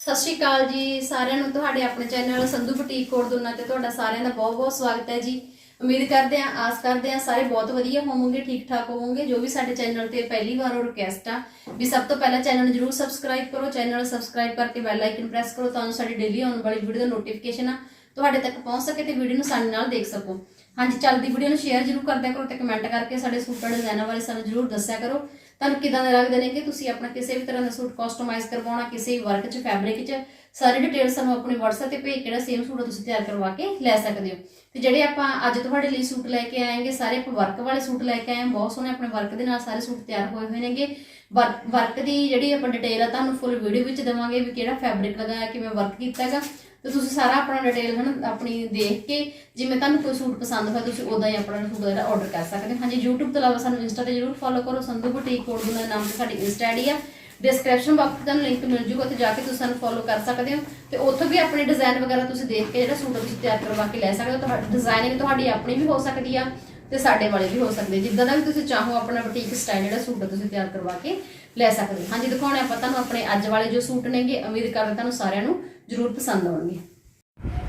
ਸਤਿ ਸ਼੍ਰੀ ਅਕਾਲ ਜੀ, ਸਾਰਿਆਂ ਨੂੰ ਤੁਹਾਡੇ ਆਪਣੇ ਚੈਨਲ ਸੰਧੂ ਬੁਟੀਕ ਕੋਡ ਦੋਨਾਂ ਤੇ ਤੁਹਾਡਾ ਸਾਰਿਆਂ ਦਾ ਬਹੁਤ-ਬਹੁਤ ਸਵਾਗਤ ਹੈ ਜੀ। ਉਮੀਦ ਕਰਦੇ ਹਾਂ, ਆਸ ਕਰਦੇ ਹਾਂ ਸਾਰੇ ਬਹੁਤ ਵਧੀਆ ਹੋਵੋਗੇ, ਠੀਕ ਠਾਕ ਹੋਵੋਗੇ, ਜੋ ਵੀ ਸਾਡੇ ਚੈਨਲ ਤੇ ਪਹਿਲੀ ਵਾਰ ਉਹ ਰਿਕਵੈਸਟ ਆ, ਵੀ ਸਭ ਤੋਂ ਪਹਿਲਾਂ ਚੈਨਲ ਨੂੰ ਜਰੂਰ ਸਬਸਕ੍ਰਾਈਬ ਕਰੋ, ਚੈਨਲ ਸਬਸਕ੍ਰਾਈਬ ਕਰਕੇ ਬੈਲ ਆਈਕਨ ਪ੍ਰੈਸ ਕਰੋ ਤਾਂ ਜੋ ਸਾਡੀ ਡੇਲੀ ਆਉਣ ਵਾਲੀ ਵੀਡੀਓ ਦਾ ਨੋਟੀਫਿਕੇਸ਼ਨ ਆ ਤੁਹਾਡੇ ਤੱਕ ਪਹੁੰਚ ਸਕੇ ਤੇ ਵੀਡੀਓ ਨੂੰ ਸਾਡੇ ਨਾਲ ਦੇਖ ਸਕੋ। ਹਾਂਜੀ, ਚੱਲਦੀ ਵੀਡੀਓ ਨੂੰ ਸ਼ੇਅਰ ਜਰੂਰ ਕਰਦਿਆ ਕਰੋ ਤੇ ਕਮੈਂਟ ਕਰਕੇ ਸਾਡੇ ਸੂਟਾਂ ਡਿਜ਼ਾਈਨਾਂ ਬਾਰੇ ਸਾਨੂੰ ਜਰੂਰ ਦੱਸਿਆ ਕਰੋ। ਤੁਹਾਨੂੰ ਕਿਦਾਂ ਦੇ ਲੱਗਦੇ ਨੇ ਕਿ ਤੁਸੀਂ ਆਪਣਾ ਕਿਸੇ ਵੀ ਤਰ੍ਹਾਂ ਦਾ ਸੂਟ ਕਸਟਮਾਈਜ਼ ਕਰਵਾਉਣਾ, ਕਿਸੇ ਵੀ ਵਰਕ 'ਚ ਫੈਬਰਿਕ 'ਚ, ਸਾਰੀ ਡਿਟੇਲ ਸਾਨੂੰ ਆਪਣੇ WhatsApp ਤੇ ਭੇਜ ਕੇ ਸੇਮ ਸੂਟ ਤੁਸੀਂ ਤਿਆਰ ਕਰਵਾ ਕੇ ਲੈ ਸਕਦੇ ਹੋ। ਤੇ ਜਿਹੜੇ ਆਪਾਂ ਅੱਜ ਤੁਹਾਡੇ ਲਈ ਸੂਟ ਲੈ ਕੇ ਆਏਗੇ, ਸਾਰੇ ਆਪਾਂ ਵਰਕ ਵਾਲੇ ਸੂਟ ਲੈ ਕੇ ਆਏ ਹਾਂ, ਬਹੁਤ ਸੋਹਣੇ ਆਪਣੇ ਵਰਕ ਦੇ ਨਾਲ ਸਾਰੇ ਸੂਟ ਤਿਆਰ ਹੋਏ ਹੋਏ ਨੇਗੇ। ਵਰਕ ਦੀ ਜਿਹੜੀ ਆਪਾਂ ਡਿਟੇਲ ਆ, ਤੁਹਾਨੂੰ ਫੁੱਲ ਵੀਡੀਓ ਵਿੱਚ ਦੇਵਾਂਗੇ ਵੀ ਕਿਹੜਾ ਫੈਬਰਿਕ ਲਗਾਇਆ, ਕਿਵੇਂ ਵਰਕ ਕੀਤਾ ਹੈਗਾ। ਤੇ ਤੁਸੀਂ ਸਾਰਾ ਆਪਣਾ ਡਿਟੇਲ ਹਨ ਆਪਣੀ ਦੇਖ ਕੇ ਜਿਵੇਂ ਤੁਹਾਨੂੰ ਕੋਈ ਸੂਟ ਪਸੰਦ ਹੋਇਆ, ਤੁਸੀਂ ਉਦਾਂ ਹੀ ਆਪਣਾ ਸੂਟ ਜਿਹੜਾ ਆਰਡਰ ਕਰ ਸਕਦੇ ਹੋ। ਹਾਂਜੀ, YouTube ਤੋਂ ਇਲਾਵਾ ਸਾਨੂੰ ਇੰਸਟਾ ਤੇ ਜਰੂਰ ਫੋਲੋ ਕਰੋ, ਸੰਧੂ ਬੁਟੀਕ ਕੋਡ ਦੇ ਨਾਮ ਤੇ ਸਾਡੀ ਇੰਸਟਾ ਆਈਡੀ ਆ। ਡਿਸਕ੍ਰਿਪਸ਼ਨ ਬਾਕਸ 'ਚ ਤੁਹਾਨੂੰ ਲਿੰਕ ਮਿਲ ਜੂਗਾ, ਉੱਥੇ ਜਾ ਕੇ ਤੁਸੀਂ ਸਾਨੂੰ ਫੋਲੋ ਕਰ ਸਕਦੇ ਹੋ। ਤੇ ਉੱਥੋਂ ਵੀ ਆਪਣੇ ਡਿਜ਼ਾਈਨ ਵਗੈਰਾ ਤੁਸੀਂ ਦੇਖ ਕੇ ਜਿਹੜਾ ਸੂਟ ਤੁਸੀਂ ਤਿਆਰ ਕਰਵਾ ਕੇ ਲੈ ਸਕਦੇ ਹੋ। ਤੁਹਾਡੀ ਡਿਜ਼ਾਈਨਿੰਗ ਤੁਹਾਡੀ ਆਪਣੀ ਵੀ ਹੋ ਸਕਦੀ ਆ ਤੇ ਸਾਡੇ ਵਾਲੇ ਵੀ ਹੋ ਸਕਦੇ ਜਿੱਦਾਂ ਦਾ ਵੀ ਤੁਸੀਂ ਚਾਹੋ ਆਪਣਾ ਬੁਟੀਕ ਸਟਾਈਲ ਜਿਹੜਾ ਸੂਟ ਤੁਸੀਂ ਤਿਆਰ ਕਰਵਾ ਕੇ ਲੈ ਸਕਦੇ ਹੋ। ਹਾਂਜੀ, ਦਿਖਾਉਣੇ ਆਪਾਂ ਤੁਹਾਨੂੰ ਆਪਣੇ ਅੱਜ ਵਾਲੇ ਜੋ ਸੂਟ ਨੇਗੇ, ਉਮੀਦ ਕਰਦੇ ਤੁਹਾਨੂੰ ਸਾਰਿਆਂ ਨੂੰ ਜ਼ਰੂਰ ਪਸੰਦ ਆਉਣਗੇ।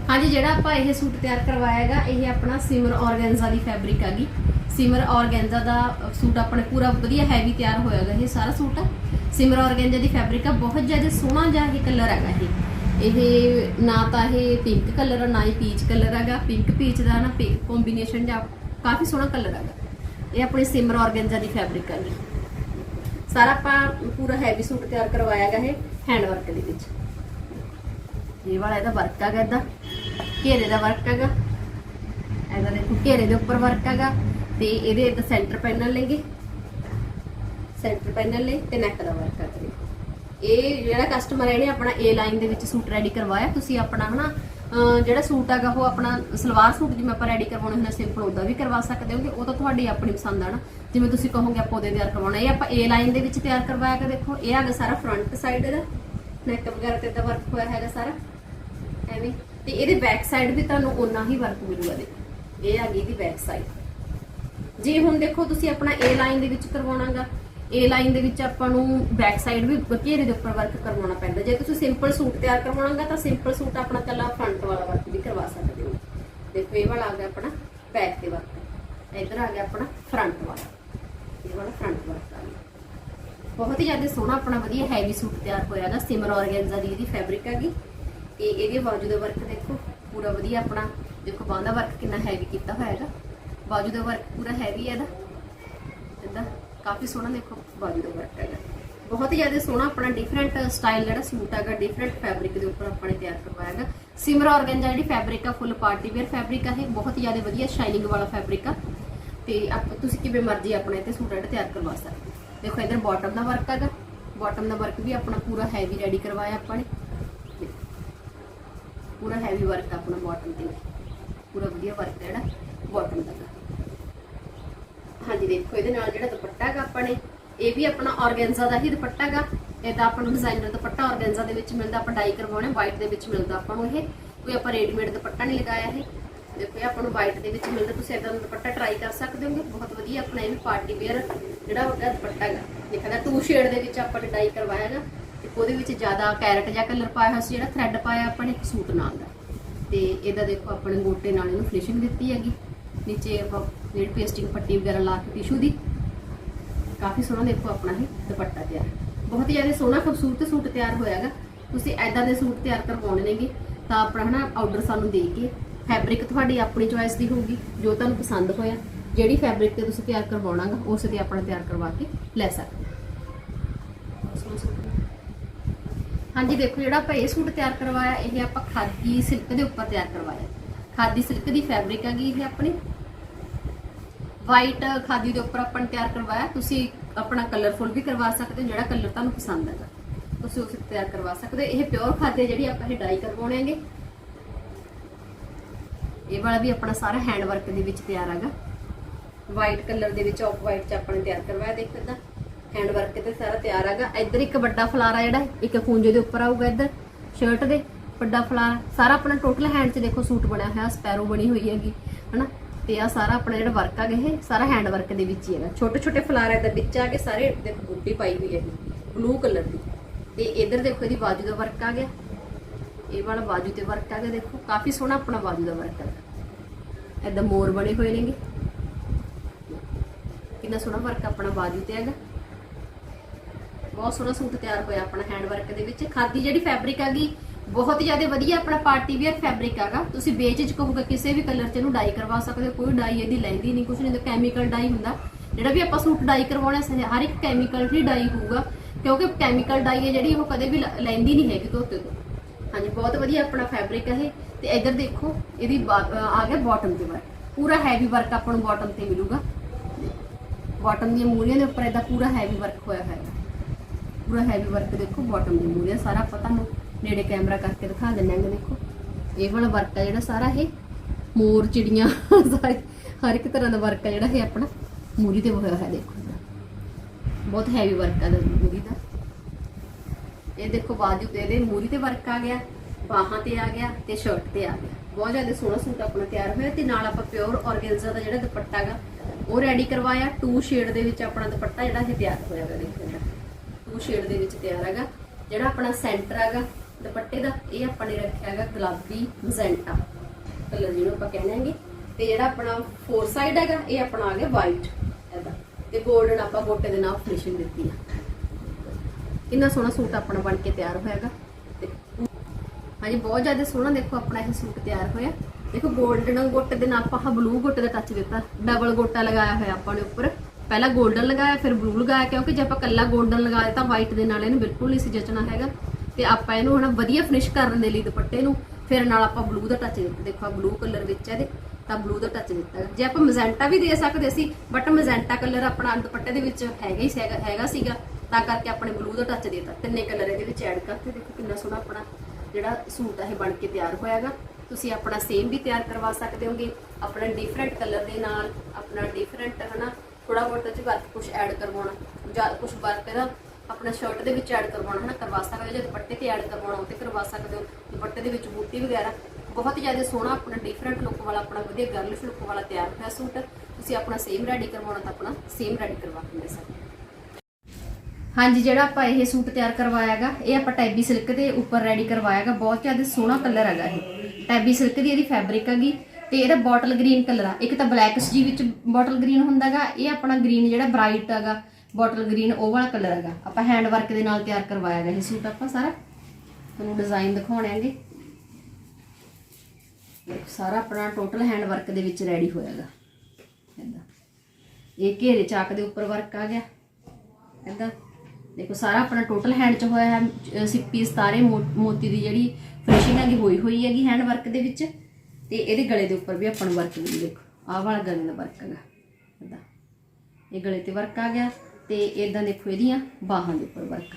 ਹਾਂਜੀ, ਜਿਹੜਾ ਆਪਾਂ ਇਹ ਸੂਟ ਤਿਆਰ ਕਰਵਾਇਆ ਹੈਗਾ, ਇਹ ਆਪਣਾ ਸਿਮਰ ਆਰਗੈਂਜ਼ਾ ਦੀ ਫੈਬਰਿਕ ਹੈਗੀ। ਸਿਮਰ ਆਰਗੈਂਜ਼ਾ ਦਾ ਸੂਟ ਆਪਣੇ ਪੂਰਾ ਵਧੀਆ ਹੈਵੀ ਤਿਆਰ ਹੋਇਆਗਾ ਇਹ ਸਾਰਾ ਸੂਟ। ਸਿਮਰ ਆਰਗੈਂਜ਼ਾ ਦੀ ਫੈਬਰਿਕ ਆ, ਬਹੁਤ ਜ਼ਿਆਦਾ ਸੋਹਣਾ ਜਿਹਾ ਇਹ ਕਲਰ ਹੈਗਾ ਇਹ। ਇਹ ਨਾ ਤਾਂ ਇਹ ਪਿੰਕ ਕਲਰ ਆ, ਨਾ ਹੀ ਪੀਚ ਕਲਰ ਹੈਗਾ। ਪਿੰਕ ਪੀਚ ਦਾ ਨਾ ਪਿੰਕ ਕੰਬੀਨੇਸ਼ਨ ਜਾਂ ਕਾਫੀ ਸੋਹਣਾ ਕਲਰ ਹੈਗਾ। ਇਹ ਆਪਣੀ ਸਿਮਰ ਆਰਗੈਂਜ਼ਾ ਦੀ ਫੈਬਰਿਕ ਹੈਗੀ। ਸਾਰਾ ਆਪਾਂ ਪੂਰਾ ਹੈਵੀ ਸੂਟ ਤਿਆਰ ਕਰਵਾਇਆ ਹੈਗਾ ਇਹ ਹੈਂਡ ਵਰਕ ਦੇ ਵਿੱਚ। ਇਹ ਵਾਲਾ ਇਹਦਾ ਵਰਕ ਹੈਗਾ ਇਹਦਾ। ਘੇਰੇ ਦਾ ਵਰਕ ਹੈਗਾ। ਇਹਦਾ ਦੇਖੋ ਘੇਰੇ ਦੇ ਉੱਪਰ ਵਰਕ ਹੈਗਾ ਤੇ ਇਹਦੇ ਇਹਦਾ ਸੈਂਟਰ ਪੈਨਲ ਲੈਗੇ ਸੈਂਟਰ ਪੈਨਲ ਲੈ ਤੇ ਨੈਕ ਦਾ ਵਰਕ ਹੈਗਾ ਇਹ ਜਿਹੜਾ ਕਸਟਮਰ ਹੈ, ਇਹਨੇ ਆਪਣਾ ਏ ਲਾਈਨ ਦੇ ਵਿੱਚ ਸੂਟ ਰੈਡੀ ਕਰਵਾਇਆ। ਤੁਸੀਂ ਆਪਣਾ ਹਨਾ ਜਿਹੜਾ ਸੂਟ ਹੈਗਾ, ਉਹ ਆਪਣਾ ਸਲਵਾਰ ਸੂਟ ਜਿਵੇਂ ਆਪਾਂ ਰੈਡੀ ਕਰਵਾਉਣਾ ਹੁੰਦਾ ਸਿੰਪਲ ਉਹਦਾ ਵੀ ਕਰਵਾ ਸਕਦੇ ਹੋਗੇ। ਉਹ ਤਾਂ ਤੁਹਾਡੀ ਆਪਣੀ ਪਸੰਦ ਆ ਨਾ ਜਿਵੇਂ ਤੁਸੀਂ ਕਹੋਗੇ ਆਪਾਂ ਉਹਦੇ ਤਿਆਰ ਕਰਵਾਉਣਾ। ਇਹ ਆਪਾਂ ਏ ਲਾਈਨ ਦੇ ਵਿੱਚ ਤਿਆਰ ਕਰਵਾਇਆ ਹੈਗਾ ਦੇਖੋ। ਇਹ ਹੈਗਾ ਸਾਰਾ ਫਰੰਟ ਸਾਈਡ ਦਾ। ਨੈਕ ਵਗੈਰਾ ਤੇ ਦਾ ਵਰਕ ਹੋਇਆ ਹੈਗਾ ਸਾਰਾ। ਐਵੇਂ ਤੇ ਇਹਦੇ ਬੈਕ ਸਾਈਡ ਵੀ ਤੁਹਾਨੂੰ ਓਨਾ ਹੀ ਵਰਕ ਮਿਲੂਗਾ ਦੇਖੋ। ਇਹ ਆ ਗਈ ਦੀ ਬੈਕ ਸਾਈਡ ਜੇ ਹੁਣ ਦੇਖੋ ਤੁਸੀਂ ਆਪਣਾ ਏ ਲਾਈਨ ਦੇ ਵਿੱਚ ਕਰਵਾਉਣਾਗਾ ਏ ਲਾਈਨ ਦੇ ਵਿੱਚ ਆਪਾਂ ਨੂੰ ਬੈਕ ਸਾਈਡ ਵੀ ਘੇਰੇ ਦੇ ਉੱਪਰ ਵਰਕ ਕਰਵਾਉਣਾ ਪੈਂਦਾ। ਜੇ ਤੁਸੀਂ ਸਿੰਪਲ ਸੂਟ ਤਿਆਰ ਕਰਵਾਉਣਾਗਾ ਤਾਂ ਸਿੰਪਲ ਸੂਟ ਆਪਣਾ ਕੱਲਾ ਫਰੰਟ ਵਾਲਾ ਵਰਕ ਵੀ ਕਰਵਾ ਸਕਦੇ ਹੋ। ਦੇਖੋ ਇਹ ਵਾਲਾ ਆ ਗਿਆ ਆਪਣਾ ਬੈਕ ਤੇ ਵਰਕ ਇੱਧਰ ਆ ਗਿਆ ਆਪਣਾ ਫਰੰਟ ਵਾਲਾ। ਇਹ ਵਾਲਾ ਫਰੰਟ ਵਰਕ ਆ ਗਿਆ। ਬਹੁਤ ਹੀ ਜ਼ਿਆਦਾ ਸੋਹਣਾ ਆਪਣਾ ਵਧੀਆ ਹੈਵੀ ਸੂਟ ਤਿਆਰ ਹੋਇਆ ਹੈਗਾ ਸਿਮਰ ਆਰਗੈਂਜ਼ਾ ਦੀ ਇਹਦੀ ਫੈਬਰਿਕ ਹੈਗੀ। ਤੇ ਇਹਦੇ ਬਾਜੂ ਦਾ ਵਰਕ ਦੇਖੋ, ਪੂਰਾ ਵਧੀਆ ਆਪਣਾ। ਦੇਖੋ ਬਾਹਾਂ ਦਾ ਵਰਕ ਕਿੰਨਾ ਹੈਵੀ ਕੀਤਾ ਹੋਇਆ ਹੈਗਾ ਬਾਜੂ ਦਾ ਵਰਕ ਪੂਰਾ ਹੈਵੀ ਹੈ ਇਹਦਾ। ਇਹਦਾ ਕਾਫੀ ਸੋਹਣਾ ਦੇਖੋ ਬਾਜੂ ਦਾ ਵਰਕ ਹੈਗਾ। ਬਹੁਤ ਹੀ ਜ਼ਿਆਦਾ ਸੋਹਣਾ ਆਪਣਾ ਡਿਫਰੈਂਟ ਸਟਾਈਲ ਜਿਹੜਾ ਸੂਟ ਹੈਗਾ ਡਿਫਰੈਂਟ ਫੈਬਰਿਕ ਦੇ ਉੱਪਰ ਆਪਾਂ ਨੇ ਤਿਆਰ ਕਰਵਾਇਆ ਹੈਗਾ। ਸਿਮਰ ਆਰਗੈਂਜਾ ਜਿਹੜੀ ਫੈਬਰਿਕ ਆ ਫੁੱਲ ਪਾਰਟੀ ਵੇਅਰ ਫੈਬਰਿਕ ਆ, ਇਹ ਬਹੁਤ ਹੀ ਜ਼ਿਆਦਾ ਵਧੀਆ ਸ਼ਾਈਨਿੰਗ ਵਾਲਾ ਫੈਬਰਿਕ ਆ। ਤੇ ਆਪ ਤੁਸੀਂ ਕਿਵੇਂ ਮਰਜ਼ੀ ਆਪਣਾ ਇੱਥੇ ਸੂਟ ਜਿਹੜਾ ਤਿਆਰ ਕਰਵਾ ਸਕਦੇ ਦੇਖੋ ਇਧਰ ਬਾਟਮ ਦਾ ਵਰਕ ਹੈਗਾ। ਬਾਟਮ ਦਾ ਵਰਕ ਵੀ ਆਪਣਾ ਪੂਰਾ ਹੈਵੀ ਰੈਡੀ ਕਰਵਾਇਆ ਆਪਾਂ ਨੇ। ਪੂਰਾ ਹੈਵੀ ਵਰਕ ਆਪਣਾ ਬਾਟਮ ਤੇ। ਪੂਰਾ ਵਧੀਆ ਵਰਕ ਜਿਹੜਾ ਬਾਟਮ ਦਾ। ਹਾਂਜੀ, ਦੇਖੋ, ਇਹਦੇ ਨਾਲ ਜਿਹੜਾ ਦੁਪੱਟਾ ਹੈਗਾ ਆਪਾਂ ਨੇ, ਇਹ ਵੀ ਆਪਣਾ ਆਰਗੈਂਜ਼ਾ ਦਾ ਹੀ ਦੁਪੱਟਾ ਹੈਗਾ। ਇਹਦਾ ਆਪਾਂ ਨੂੰ ਡਿਜ਼ਾਈਨਰ ਦੁਪੱਟਾ ਆਰਗੈਂਜ਼ਾ ਦੇ ਵਿੱਚ ਮਿਲਦਾ, ਆਪਾਂ ਡਾਈ ਕਰਵਾਉਣੇ ਵਾਈਟ ਦੇ ਵਿੱਚ ਮਿਲਦਾ ਆਪਾਂ ਨੂੰ ਇਹ। ਕੋਈ ਆਪਾਂ ਰੈਡੀਮੇਡ ਦੁਪੱਟਾ ਨਹੀਂ ਲਗਾਇਆ ਇਹ। ਦੇਖੋ, ਇਹ ਆਪਾਂ ਨੂੰ ਵਾਈਟ ਦੇ ਵਿੱਚ ਮਿਲਦਾ, ਤੁਸੀਂ ਇਦਾਂ ਦਾ ਦੁਪੱਟਾ ਟਰਾਈ ਕਰ ਸਕਦੇ ਹੋਗੇ ਬਹੁਤ ਵਧੀਆ ਆਪਣਾ ਇਹ ਵੀ ਪਾਰਟੀ ਵੇਅਰ ਜਿਹੜਾ ਉਹਦਾ ਦੁਪੱਟਾ ਹੈਗਾ। ਦੇਖਦਾ ਟੂ ਸ਼ੇਡ ਦੇ ਵਿੱਚ ਆਪਾਂ ਨੇ ਡਾਈ ਕਰਵਾਇਆ ਹੈਗਾ। ਤੇ ਉਹਦੇ ਵਿੱਚ ਜ਼ਿਆਦਾ ਕੈਰਟ ਜਿਹਾ ਕਲਰ ਪਾਇਆ ਹੋਇਆ ਸੀ ਜਿਹੜਾ ਥ੍ਰੈਡ ਪਾਇਆ ਆਪਾਂ ਨੇ ਇੱਕ ਸੂਟ ਨਾਲ ਦਾ। ਤੇ ਇਹਦਾ ਦੇਖੋ ਆਪਣੇ ਗੋਟੇ ਨਾਲ ਇਹਨੂੰ ਫਿਨਿਸ਼ਿੰਗ ਦਿੱਤੀ ਹੈਗੀ। ਨੀਚੇ ਆਪਾਂ ਜਿਹੜੀ ਪੇਸਟਿੰਗ ਪੱਟੀ ਵਗੈਰਾ ਲਾ ਕੇ ਟਿਸ਼ੂ ਦੀ, ਕਾਫੀ ਸੋਹਣਾ ਦੇਖੋ ਆਪਣਾ ਇਹ ਦੁਪੱਟਾ ਤਿਆਰ। ਬਹੁਤ ਹੀ ਜ਼ਿਆਦਾ ਸੋਹਣਾ ਖੂਬਸੂਰਤ ਸੂਟ ਤਿਆਰ ਹੋਇਆਗਾ ਤੁਸੀਂ ਐਦਾਂ ਦੇ ਸੂਟ ਤਿਆਰ ਕਰਵਾਉਣੇ ਨੇਗੇ, ਤਾਂ ਆਪਣਾ ਹਨਾ ਆਰਡਰ ਸਾਨੂੰ ਦੇ ਕੇ ਫੈਬਰਿਕ ਤੁਹਾਡੀ ਆਪਣੀ ਚੋਇਸ ਦੀ ਹੋਊਗੀ, ਜੋ ਤੁਹਾਨੂੰ ਪਸੰਦ ਹੋਇਆ। ਜਿਹੜੀ ਫੈਬਰਿਕ ਤੇ ਤੁਸੀਂ ਤਿਆਰ ਕਰਵਾਉਣਾਗਾ ਉਸ ਤੇ ਆਪਣਾ ਤਿਆਰ ਕਰਵਾ ਕੇ ਲੈ ਸਕਦੇ ਹੋ। ਹਾਂਜੀ, ਦੇਖੋ ਜਿਹੜਾ ਆਪਾਂ ਇਹ ਸੂਟ ਤਿਆਰ ਕਰਵਾਇਆ, ਇਹ ਆਪਾਂ ਖਾਦੀ ਸਿਲਕ ਦੇ ਉੱਪਰ ਤਿਆਰ ਕਰਵਾਇਆ। ਖਾਦੀ ਸਿਲਕ ਦੀ ਫੈਬਰਿਕ ਹੈਗੀ ਇਹ ਆਪਣੀ। ਵਾਈਟ ਖਾਦੀ ਦੇ ਉੱਪਰ ਆਪਾਂ ਤਿਆਰ ਕਰਵਾਇਆ। ਤੁਸੀਂ ਆਪਣਾ ਕਲਰਫੁਲ ਵੀ ਕਰਵਾ ਸਕਦੇ ਹੋ, ਜਿਹੜਾ ਕਲਰ ਤੁਹਾਨੂੰ ਪਸੰਦ ਹੈਗਾ। ਤੁਸੀਂ ਉਸ ਤਿਆਰ ਕਰਵਾ ਸਕਦੇ ਹੋ। ਇਹ ਪਿਓਰ ਖਾਦੀ ਹੈ ਜਿਹੜੀ ਆਪਾਂ ਇਹ ਡਾਈ ਕਰਵਾਉਣੇ ਹੈਗੇ। ਇਹ ਵਾਲਾ ਵੀ ਆਪਣਾ ਸਾਰਾ ਹੈਂਡ ਵਰਕ ਦੇ ਵਿੱਚ ਤਿਆਰ ਹੈਗਾ। ਵਾਈਟ ਕਲਰ ਦੇ ਵਿੱਚ ਆਫ ਵਾਈਟ ਚ ਆਪਾਂ ਨੇ ਤਿਆਰ ਕਰਵਾਇਆ ਦੇਖੋ ਇਦਾਂ ਹੈਂਡ ਵਰਕ ਤੇ ਸਾਰਾ ਤਿਆਰ ਹੈਗਾ। ਇੱਧਰ ਇੱਕ ਵੱਡਾ ਫਲਾਰਾ ਜਿਹੜਾ, ਇੱਕ ਖੂੰਜੇ ਦੇ ਉੱਪਰ ਆਊਗਾ ਇੱਧਰ ਸ਼ਰਟ ਦੇ, ਵੱਡਾ ਫਲਾਰਾ। ਸਾਰਾ ਆਪਣਾ ਟੋਟਲ ਹੈਂਡ 'ਚ ਦੇਖੋ ਸੂਟ ਬਣਿਆ ਹੋਇਆ ਸਪੈਰੋ ਬਣੀ ਹੋਈ ਹੈਗੀ, ਹਨਾ? ਤੇ ਆ ਸਾਰਾ ਆਪਣਾ ਜਿਹੜਾ ਵਰਕ ਹੈਗਾ ਇਹ, ਸਾਰਾ ਹੈਂਡ ਵਰਕ ਦੇ ਵਿੱਚ ਹੀ ਹੈਗਾ। ਛੋਟੇ ਛੋਟੇ ਫਲਾਰਾ ਦੇ ਵਿੱਚ ਆ ਕੇ ਸਾਰੇ ਦੇਖੋ ਬੁੱਟੀ ਪਾਈ ਹੋਈ ਹੈਗੀ ਬਲੂ ਕਲਰ ਦੀ। ਤੇ ਇੱਧਰ ਦੇਖੋ ਇਹਦੀ ਬਾਜੂ ਦਾ ਵਰਕ ਆ ਗਿਆ। ਇਹ ਵਾਲਾ ਬਾਜੂ ਤੇ ਵਰਕ ਆ ਗਿਆ, ਦੇਖੋ, ਕਾਫੀ ਸੋਹਣਾ ਆਪਣਾ ਬਾਜੂ ਦਾ ਵਰਕ ਆ ਏਦਾਂ ਮੋਰ ਬਣੇ ਹੋਏ ਨੇਗੇ। ਕਿੰਨਾ ਸੋਹਣਾ ਵਰਕ ਆਪਣਾ ਬਾਜੂ ਤੇ ਹੈਗਾ। ਬਹੁਤ ਸੋਹਣਾ ਸੂਟ ਤਿਆਰ ਹੋਇਆ ਆਪਣਾ ਹੈਂਡ ਵਰਕ ਦੇ ਵਿੱਚ। ਖਾਦੀ ਜਿਹੜੀ ਫੈਬਰਿਕ ਹੈਗੀ, ਬਹੁਤ ਹੀ ਜ਼ਿਆਦਾ ਵਧੀਆ ਆਪਣਾ ਪਾਰਟੀ ਵੇਅਰ ਫੈਬਰਿਕ ਹੈਗਾ। ਤੁਸੀਂ ਬੇਚਿਜ ਕਹੋਗੇ ਕਿਸੇ ਵੀ ਕਲਰ 'ਚ ਇਹਨੂੰ ਡਾਈ ਕਰਵਾ ਸਕਦੇ ਹੋ, ਕੋਈ ਡਾਈ ਇਹਦੀ ਲੈਂਦੀ ਨਹੀਂ ਕੁਝ ਨਹੀਂ ਤਾਂ ਕੈਮੀਕਲ ਡਾਈ ਹੁੰਦਾ। ਜਿਹੜਾ ਵੀ ਆਪਾਂ ਸੂਟ ਡਾਈ ਕਰਵਾਉਣਾ ਸ- ਹਰ ਇੱਕ ਕੈਮੀਕਲ ਹੀ ਡਾਈ ਹੋਊਗਾ, ਕਿਉਂਕਿ ਕੈਮੀਕਲ ਡਾਈ ਹੈ ਜਿਹੜੀ ਉਹ ਕਦੇ ਵੀ ਲੈਂਦੀ ਨਹੀਂ ਹੈਗੀ ਧੋਤੇ ਤੋਂ। ਹਾਂਜੀ, ਬਹੁਤ ਵਧੀਆ ਆਪਣਾ ਫੈਬਰਿਕ ਹੈ ਇਹ। ਤੇ ਇੱਧਰ ਦੇਖੋ, ਇਹਦੀ ਆ ਗਿਆ ਬਾਟਮ ਤੇ ਵਰਕ ਪੂਰਾ ਹੈਵੀ ਵਰਕ ਆਪਾਂ ਨੂੰ ਬਾਟਮ ਤੇ ਮਿਲੂਗਾ। ਬਾਟਮ ਦੀਆਂ ਮੂਰੀਆਂ ਦੇ ਉੱਪਰ ਇਹਦਾ ਪੂਰਾ ਹੈਵੀ ਵਰਕ ਹੋਇਆ ਹੋਇਆ। ਹੈ ਪੂਰਾ ਹੈਵੀ ਵਰਕ ਦੇਖੋ ਬਾਟਮ ਦੇ ਮੂਰੀਆਂ ਸਾਰਾ ਆਪਾਂ ਤੁਹਾਨੂੰ ਨੇੜੇ ਕੈਮਰਾ ਕਰਕੇ ਦਿਖਾ ਦਿੰਦੇ ਹਾਂ ਦੇਖੋ। ਇਹ ਵਾਲਾ ਵਰਕ ਹੈ ਜਿਹੜਾ ਸਾਰਾ ਇਹ, ਮੋਰ, ਚਿੜੀਆਂ, ਸਾਰੇ, ਹਰ ਇੱਕ ਤਰ੍ਹਾਂ ਦਾ ਵਰਕ ਹੈ ਜਿਹੜਾ ਇਹ ਆਪਣਾ ਮੂਰੀ ਤੇ ਹੋਇਆ ਹੋਇਆ, ਦੇਖੋ। ਬਹੁਤ ਹੈਵੀ ਵਰਕ ਹੈ ਦਾ ਮੂਰੀ ਦਾ। ਇਹ ਦੇਖੋ, ਬਾਜੂ ਤੇ ਇਹਦੇ ਮੂਰੀ ਤੇ ਵਰਕ ਆ ਗਿਆ, ਬਾਹਾਂ ਤੇ ਆ ਗਿਆ ਤੇ ਸ਼ਰਟ ਤੇ ਆ ਗਿਆ। ਬਹੁਤ ਜ਼ਿਆਦਾ ਸੋਹਣਾ ਸੂਟ ਆਪਣਾ ਤਿਆਰ ਹੋਇਆ ਤੇ ਨਾਲ ਆਪਾਂ ਪਿਓਰ ਔਰਗੈਂਜ਼ਾ ਦਾ ਜਿਹੜਾ ਦੁਪੱਟਾ ਹੈਗਾ ਉਹ ਰੈਡੀ ਕਰਵਾਇਆ ਟੂ ਸ਼ੇਡ ਦੇ ਵਿੱਚ ਆਪਣਾ ਦੁਪੱਟਾ ਜਿਹੜਾ ਇਹ ਤਿਆਰ ਹੋਇਆ ਹੈਗਾ ਦੇਖੋ। ਜਿਹੜਾ ਸ਼ੇਡ ਦੇ ਵਿੱਚ ਤਿਆਰ ਹੈਗਾ, ਜਿਹੜਾ ਆਪਣਾ ਸੈਂਟਰ ਹੈਗਾ, ਦੁਪੱਟੇ ਦਾ, ਇਹ ਆਪਾਂ ਨੇ ਰੱਖਿਆ ਹੈਗਾ ਗੁਲਾਬੀ ਮਜ਼ੈਂਟਾ ਕਲਰ ਜਿਹਨੂੰ ਆਪਾਂ ਕਹਿੰਦੇ ਤੇ ਜਿਹੜਾ ਆਪਣਾ ਫੋਰ ਸਾਈਡ ਹੈਗਾ, ਇਹ ਆਪਣਾ ਆ ਗਿਆ ਵਾਈਟ ਇਹਦਾ। ਤੇ 골ਡਨ ਆਪਾਂ ਗੋਟੇ ਦੇ ਨਾਲ ਫਿਨਿਸ਼ਿੰਗ ਦਿੱਤੀ ਆ। ਕਿੰਨਾ ਸੋਹਣਾ ਸੂਟ ਆਪਣਾ ਬਣ ਕੇ ਤਿਆਰ ਹੋਇਆਗਾ ਤੇ ਹਾਂਜੀ, ਬਹੁਤ ਜ਼ਿਆਦਾ ਸੋਹਣਾ ਦੇਖੋ ਆਪਣਾ ਇਹ ਸੂਟ ਤਿਆਰ ਹੋਇਆ। ਦੇਖੋ 골ਡਨ ਗੋਟੇ ਦੇ ਨਾਲ ਆਪਾਂ ਬਲੂ ਗੋਟੇ ਦਾ ਟੱਚ ਦਿੱਤਾ। ਡਬਲ ਗੋਟਾ ਲਗਾਇਆ ਹੋਇਆ ਆਪਾਂ ਨੇ ਉੱਪਰ। ਪਹਿਲਾਂ 골ਡਨ ਲਗਾਇਆ, ਫਿਰ ਬਲੂ ਲਗਾਇਆ, ਕਿਉਂਕਿ ਜੇ ਆਪਾਂ ਕੱਲਾ 골ਡਨ ਲਗਾ ਦਿੱਤਾ ਵਾਈਟ ਦੇ ਨਾਲ ਇਹਨੂੰ ਬਿਲਕੁਲ ਨਹੀਂ ਸੀ ਜਚਣਾ ਹੈਗਾ। ਤੇ ਆਪਾਂ ਇਹਨੂੰ ਹੁਣ ਵਧੀਆ ਫਿਨਿਸ਼ ਕਰਨ ਦੇ ਲਈ ਦੁਪੱਟੇ ਨੂੰ, ਫਿਰ ਨਾਲ ਆਪਾਂ ਬਲੂ ਦਾ ਟੱਚ ਦੇਖੋ ਬਲੂ ਕਲਰ ਵਿੱਚ ਹੈ ਇਹਦੇ, ਤਾਂ ਬਲੂ ਦਾ ਟੱਚ ਦਿੱਤਾ। ਜੇ ਆਪਾਂ ਮਜ਼ੈਂਟਾ ਵੀ ਦੇ ਸਕਦੇ ਸੀ ਬਟ ਮਜ਼ੈਂਟਾ ਕਲਰ ਆਪਣਾ ਦੁਪੱਟੇ ਦੇ ਵਿੱਚ ਹੈਗਾ ਹੀ ਸੀਗਾ, ਹੈਗਾ ਸੀਗਾ, ਤਾਂ ਕਰਕੇ ਆਪਣੇ ਬਲੂ ਦਾ ਟੱਚ ਦੇਤਾ। ਤਿੰਨੇ ਕਲਰ ਇਹਦੇ ਵਿੱਚ ਐਡ ਕਰਤੇ। ਦੇਖੋ ਕਿੰਨਾ ਸੋਹਣਾ ਆਪਣਾ ਜਿਹੜਾ ਸੂਟ ਹੈ ਇਹ ਬਣ ਕੇ ਤਿਆਰ ਹੋਇਆਗਾ। ਤੁਸੀਂ ਆਪਣਾ ਸੇਮ ਵੀ ਤਿਆਰ ਕਰਵਾ ਸਕਦੇ ਹੋਗੇ, ਆਪਣਾ ਡਿਫਰੈਂਟ ਕਲਰ ਦੇ ਨਾਲ, ਆਪਣਾ ਡਿਫਰੈਂਟ ਹਨਾ ਥੋੜਾ ਬਹੁਤ ਚ ਵਰਕ ਕੁਝ ਐਡ ਕਰਵਾਉਣਾ, ਜਾਂ ਕੁਝ ਵਰਕ ਇਹਦਾ ਆਪਣਾ ਸ਼ਰਟ ਦੇ ਵਿੱਚ ਐਡ ਕਰਵਾਉਣਾ, ਹਨਾ ਕਰਵਾ ਸਕਦੇ ਹੋ ਜੇ ਦੁਪੱਟੇ ਤੇ ਐਡ ਕਰਵਾਉਣਾ ਉਹ ਤੇ ਕਰਵਾ ਸਕਦੇ ਹੋ ਦੁਪੱਟੇ ਦੇ ਵਿੱਚ ਬੂਟੀ ਵਗੈਰਾ, ਬਹੁਤ ਜ਼ਿਆਦਾ ਸੋਹਣਾ ਆਪਣਾ ਡਿਫਰੈਂਟ ਲੁੱਕ ਵਾਲਾ, ਆਪਣਾ ਵਧੀਆ ਗਰਲਿਸ਼ ਲੁੱਕ ਵਾਲਾ ਤਿਆਰ ਹੋਇਆ ਸੂਟ, ਤੁਸੀਂ ਆਪਣਾ ਸੇਮ ਰੈਡੀ ਕਰਵਾਉਣਾ ਤਾਂ ਆਪਣਾ ਸੇਮ ਰੈਡੀ ਕਰਵਾ ਕੇ ਦੇ ਸਕਦੇ ਹਾਂਜੀ, ਜਿਹੜਾ ਆਪਾਂ ਇਹ ਸੂਟ ਤਿਆਰ ਕਰਵਾਇਆਗਾ, ਇਹ ਆਪਾਂ ਟੈਬੀ ਸਿਲਕ ਦੇ ਉੱਪਰ ਰੈਡੀ ਕਰਵਾਇਆਗਾ, ਬਹੁਤ ਜ਼ਿਆਦਾ ਸੋਹਣਾ ਕਲਰ ਹੈਗਾ ਇਹ। ਟੈਬੀ ਸਿਲਕ ਦੀ ਇਹਦੀ ਫੈਬਰਿਕ ਹੈਗੀ ਤੇ ਇਹਦਾ ਬੋਟਲ ਗ੍ਰੀਨ ਕਲਰ ਆ। ਇੱਕ ਤਾਂ ਬਲੈਕਸ ਜੀ ਵਿੱਚ ਬੋਟਲ ਗ੍ਰੀਨ ਹੁੰਦਾਗਾ, ਇਹ ਆਪਣਾ ਗ੍ਰੀਨ ਜਿਹੜਾ ਬ੍ਰਾਈਟ ਹੈਗਾ ਬੋਟਲ ਗ੍ਰੀਨ ਉਹ ਵਾਲਾ ਕਲਰ ਹੈਗਾ ਆਪਾਂ ਹੈਂਡ ਵਰਕ ਦੇ ਨਾਲ ਤਿਆਰ ਕਰਵਾਇਆਗਾ ਇਹ ਸੂਟ ਆਪਾਂ ਸਾਰਾ। ਤੁਹਾਨੂੰ ਡਿਜ਼ਾਈਨ ਦਿਖਾਉਣਾਂਗੇ ਸਾਰਾ ਆਪਣਾ ਟੋਟਲ ਹੈਂਡ ਵਰਕ ਦੇ ਵਿੱਚ ਰੈਡੀ ਹੋਇਆਗਾ। ਏਦਾਂ ਇਹ ਘੇਰੇ ਚਾਕ ਦੇ ਉੱਪਰ ਵਰਕ ਆ ਗਿਆ। ਏਦਾਂ ਦੇਖੋ, ਸਾਰਾ ਆਪਣਾ ਟੋਟਲ ਹੈਂਡ ਚ ਹੋਇਆ ਹੈ। ਅਹ ਸਿੱਪੀ, ਸਤਾਰੇ ਮੋਤੀ ਦੀ ਜਿਹੜੀ ਫਿਨਿਸ਼ਿੰਗ ਹੈਗੀ ਹੋਈ ਹੋਈ ਹੈਗੀ ਹੈਂਡ ਵਰਕ ਦੇ ਵਿੱਚ। ਤੇ ਇਹਦੇ ਗਲੇ ਦੇ ਉੱਪਰ ਵੀ ਆਪਾਂ ਨੂੰ ਵਰਕ ਮਿਲੀ ਦੇਖੋ। ਆਹ ਵਾਲਾ ਗਲੇ ਦਾ ਵਰਕ ਹੈਗਾ। ਏਦਾਂ ਇਹ ਗਲੇ ਤੇ ਵਰਕ ਆ ਗਿਆ ਤੇ ਇਦਾਂ ਦੇਖੋ ਇਹਦੀਆਂ ਬਾਹਾਂ ਦੇ ਉੱਪਰ ਵਰਕ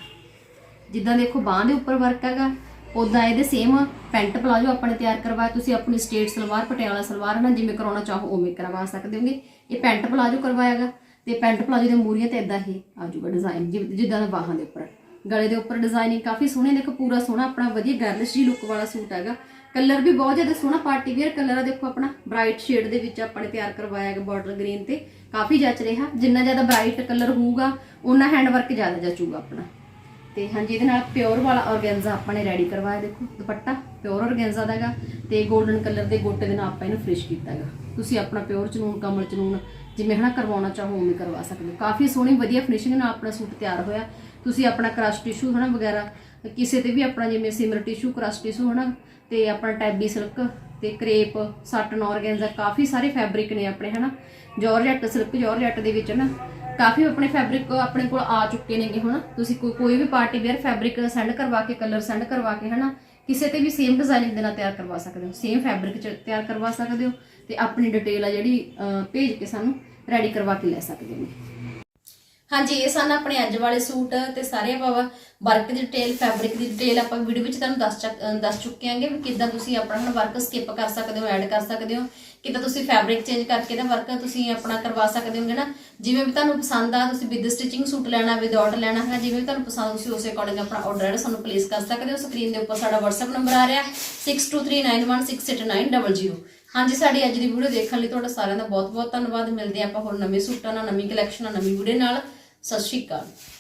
ਜਿੱਦਾਂ ਦੇਖੋ ਬਾਹਾਂ ਦੇ ਉੱਪਰ ਵਰਕ ਹੈਗਾ ਉਦਾਂ ਇਹਦੇ ਸੇਮ ਪੈਂਟ ਪਲਾਜੋ ਆਪਣੇ ਤਿਆਰ ਕਰਵਾਇਆ। ਤੁਸੀਂ ਆਪਣੀ ਸਟੇਟ ਸਲਵਾਰ, ਪਟਿਆਲਾ ਸਲਵਾਰ ਨਾ ਜਿਵੇਂ ਕਰਾਉਣਾ ਚਾਹੋ ਉਵੇਂ ਕਰਵਾ ਸਕਦੇ ਹੋਗੇ। ਇਹ ਪੈਂਟ ਪਲਾਜੋ ਕਰਵਾਇਆਗਾ ਤੇ ਪੈਂਟ ਪਲਾਜੋ ਦੇ ਮੂਰੀਆਂ ਤੇ ਇਦਾਂ ਹੀ ਆਜੂਗਾ ਜਾਊਗਾ ਡਿਜ਼ਾਈਨ ਜਿੱਦਾਂ ਦਾ ਬਾਹਾਂ ਦੇ ਉੱਪਰ। ਗਲੇ ਦੇ ਉੱਪਰ ਡਿਜ਼ਾਈਨਿੰਗ ਕਾਫੀ ਸੋਹਣੇ, ਦੇਖੋ ਪੂਰਾ ਸੋਹਣਾ, ਆਪਣਾ ਵਧੀਆ ਗਰਲਿਸ਼ ਜੀ ਲੁੱਕ ਵਾਲਾ ਸੂਟ ਹੈਗਾ। ਕਲਰ ਵੀ ਬਹੁਤ ਜ਼ਿਆਦਾ ਸੋਹਣਾ, ਪਾਰਟੀ ਵੇਅਰ ਕਲਰ ਆ। ਦੇਖੋ ਆਪਣਾ ਬ੍ਰਾਈਟ ਸ਼ੇਡ ਦੇ ਵਿੱਚ ਆਪਾਂ ਨੇ ਤਿਆਰ ਕਰਵਾਇਆ ਹੈਗਾ ਬਾਰਡਰ ਗ੍ਰੀਨ ਤੇ। ਕਾਫੀ ਜੱਚ ਰਿਹਾ। ਜਿੰਨਾ ਜ਼ਿਆਦਾ ਬ੍ਰਾਈਟ ਕਲਰ ਹੋਊਗਾ ਉਹਨਾਂ ਹੈਂਡ ਵਰਕ ਜ਼ਿਆਦਾ ਜਚੂਗਾ ਆਪਣਾ। ਤੇ ਹਾਂਜੀ, ਇਹਦੇ ਨਾਲ ਪਿਓਰ ਵਾਲਾ ਔਰਗੈਂਜ਼ਾ ਆਪਾਂ ਨੇ ਰੈਡੀ ਕਰਵਾਇਆ। ਦੇਖੋ, ਦੁਪੱਟਾ ਪਿਓਰ ਔਰਗੈਂਜ਼ਾ ਦਾਗਾ ਤੇ 골ਡਨ ਕਲਰ ਦੇ ਗੋਟੇ ਦੇ ਨਾਲ ਆਪਾਂ ਇਹਨੂੰ ਫਿਨਿਸ਼ ਕੀਤਾ ਹੈਗਾ। ਤੁਸੀਂ ਆਪਣਾ ਪਿਓਰ ਚਨੂਨ, ਕਮਲ ਚਨੂਨ ਜਿਵੇਂ ਹਨਾ ਕਰਵਾਉਣਾ ਚਾਹੋ, ਉਵੇਂ ਕਰਵਾ ਸਕਦੇ ਹੋ। ਕਾਫੀ ਸੋਹਣੀ, ਵਧੀਆ ਫਿਨਿਸ਼ਿੰਗ ਨਾਲ ਆਪਣਾ ਸੂਟ ਤਿਆਰ ਹੋਇਆ। ਤੁਸੀਂ ਆਪਣਾ ਕ੍ਰਸ਼ ਟਿਸ਼ੂ ਹਨਾ ਵਗੈਰਾ ਕਿਸੇ ਤੇ ਵੀ ਆਪਣਾ ਜਿਵੇਂ ਸਿਮਰ ਟਿਸ਼ੂ ਕ੍ਰਸ਼ ਟਿਸ਼ੂ ਹਨਾ, ਤੇ ਆਪਣਾ ਟੈਬੀ ਸਿਲਕ ਤੇ ਕਰੇਪ ਸਾਟਨ ਔਰਗੈਂਜ਼ਾ ਕਾਫੀ ਸਾਰੇ ਫੈਬਰਿਕ ਨੇ ਆਪਣੇ ਹਨਾ। ਜਾਰਜੈਟ ਸਿਲਕ ਜਾਰਜੈਟ ਦੇ ਵਿੱਚ ਨਾ, ਕਾਫੀ ਆਪਣੇ ਫੈਬਰਿਕ ਆਪਣੇ ਕੋਲ ਆ ਚੁੱਕੇ ਨੇਗੇ ਹੁਣ। ਤੁਸੀਂ ਕੋਈ ਕੋਈ ਵੀ ਪਾਰਟੀ ਵੇਅਰ ਫੈਬਰਿਕ ਸੈਂਡ ਕਰਵਾ ਕੇ ਕਲਰ ਸੈਂਡ ਕਰਵਾ ਕੇ ਹਨਾ, ਕਿਸੇ ਤੇ ਵੀ ਸੇਮ ਡਿਜ਼ਾਈਨਿੰਗ ਦੇ ਨਾਲ ਤਿਆਰ ਕਰਵਾ ਸਕਦੇ ਹੋ। ਸੇਮ ਫੈਬਰਿਕ ਚ ਤਿਆਰ ਕਰਵਾ ਸਕਦੇ ਹੋ ਤੇ ਆਪਣੀ ਡਿਟੇਲ ਆ ਜਿਹੜੀ ਭੇਜ ਕੇ ਸਾਨੂੰ ਰੈਡੀ ਕਰਵਾ ਕੇ ਲੈ ਸਕਦੇ ਹੋ। ਹਾਂਜੀ, ਇਹ ਸਨ ਆਪਣੇ ਅੱਜ ਵਾਲੇ ਸੂਟ ਤੇ ਸਾਰੇ ਆਪਾਂ ਵਰਕ ਦੀ ਡਿਟੇਲ ਫੈਬਰਿਕ ਦੀ ਡਿਟੇਲ ਆਪਾਂ ਵੀਡੀਓ ਵਿੱਚ ਤੁਹਾਨੂੰ ਦੱਸ ਚੱਕ- ਦੱਸ ਚੁੱਕੇ ਆਂਗੇ ਵੀ ਕਿੱਦਾਂ ਤੁਸੀਂ ਆਪਣਾ ਹੁਣ ਵਰਕ ਸਕਿਪ ਕਰ ਸਕਦੇ ਹੋ ਐਡ ਕਰ ਸਕਦੇ ਹੋ। ਕਿੱਦਾਂ ਤੁਸੀਂ ਫੈਬਰਿਕ ਚੇਂਜ ਕਰਕੇ ਦਾ ਵਰਕ ਤੁਸੀਂ ਆਪਣਾ ਕਰਵਾ ਸਕਦੇ ਹੋਗੇ ਨਾ। ਜਿਵੇਂ ਵੀ ਤੁਹਾਨੂੰ ਪਸੰਦ ਆ, ਤੁਸੀਂ ਵਿਦ ਸਟਿਚਿੰਗ ਸੂਟ ਲੈਣਾ ਵਿਦਆਊਟ ਲੈਣਾ ਹੈ ਜਿਵੇਂ ਵੀ ਤੁਹਾਨੂੰ ਪਸੰਦ ਤੁਸੀਂ ਉਸੇ ਅਕੋਰਡਿੰਗ ਆਪਣਾ ਆਰਡਰ ਹੈ ਸਾਨੂੰ ਪਲੇਸ ਕਰ ਸਕਦੇ ਹੋ। ਸਕਰੀਨ ਦੇ ਉੱਪਰ ਸਾਡਾ WhatsApp ਨੰਬਰ ਆ ਰਿਹਾ 6239168900 ਹਾਂਜੀ, ਸਾਡੀ ਅੱਜ ਦੀ ਵੀਡੀਓ ਦੇਖਣ ਲਈ ਤੁਹਾਡਾ ਸਾਰਿਆਂ ਦਾ ਬਹੁਤ ਬਹੁਤ ਧੰਨਵਾਦ। ਮਿਲਦੇ ਹਾਂ ਆਪਾਂ ਹੋਰ ਨਵੇਂ ਸੂਟਾਂ ਨਾਲ, ਨਵੀਂ ਕਲੈਕਸ਼ਨ ਨਾਲ, ਨਵੀਂ ਵੀਡੀਓ ਨਾਲ। ਸਤਿ ਸ਼੍ਰੀ ਅਕਾਲ।